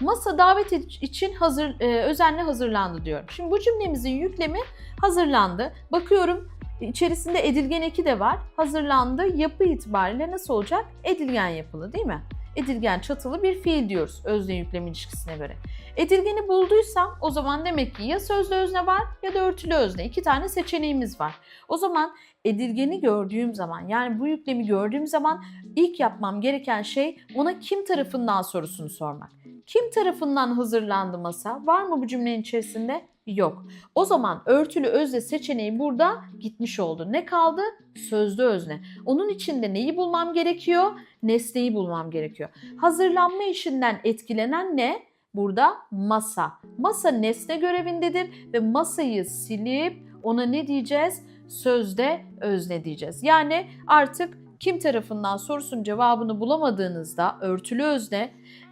Masa davet için hazır e, özenle hazırlandı diyorum. Şimdi bu cümlemizin yüklemi hazırlandı. Bakıyorum içerisinde edilgen eki de var. Hazırlandı. Yapı itibariyle nasıl olacak? Edilgen yapılı değil mi? Edilgen çatılı bir fiil diyoruz özne yüklem ilişkisine göre. Edilgeni bulduysam o zaman demek ki ya sözlü özne var ya da örtülü özne. İki tane seçeneğimiz var. O zaman edilgeni gördüğüm zaman yani bu yüklemi gördüğüm zaman ilk yapmam gereken şey ona kim tarafından sorusunu sormak. Kim tarafından hazırlandı masa? Var mı bu cümlenin içerisinde? Yok. O zaman örtülü özne seçeneği burada gitmiş oldu. Ne kaldı? Sözlü özne. Onun içinde neyi bulmam gerekiyor? Nesneyi bulmam gerekiyor. Hazırlanma işinden etkilenen ne? Burada masa. Masa nesne görevindedir ve masayı silip ona ne diyeceğiz? Sözde özne diyeceğiz. Yani artık kim tarafından sorusunun cevabını bulamadığınızda örtülü özne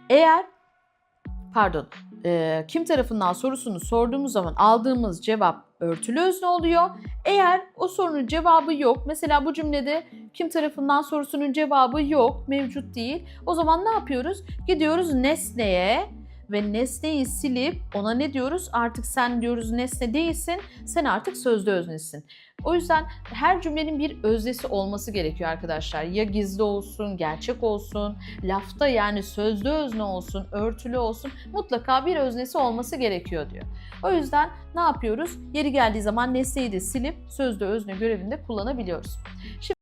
eğer pardon e, kim tarafından sorusunu sorduğumuz zaman aldığımız cevap örtülü özne oluyor. Eğer o sorunun cevabı yok, mesela bu cümlede kim tarafından sorusunun cevabı yok, mevcut değil. O zaman ne yapıyoruz? Gidiyoruz nesneye ve nesneyi silip ona ne diyoruz? Artık sen diyoruz nesne değilsin, sen artık sözlü öznesin. O yüzden her cümlenin bir öznesi olması gerekiyor arkadaşlar. Ya gizli olsun, gerçek olsun, lafta yani sözlü özne olsun, örtülü olsun mutlaka bir öznesi olması gerekiyor diyor. O yüzden ne yapıyoruz? Yeri geldiği zaman nesneyi de silip sözlü özne görevinde kullanabiliyoruz. Şimdi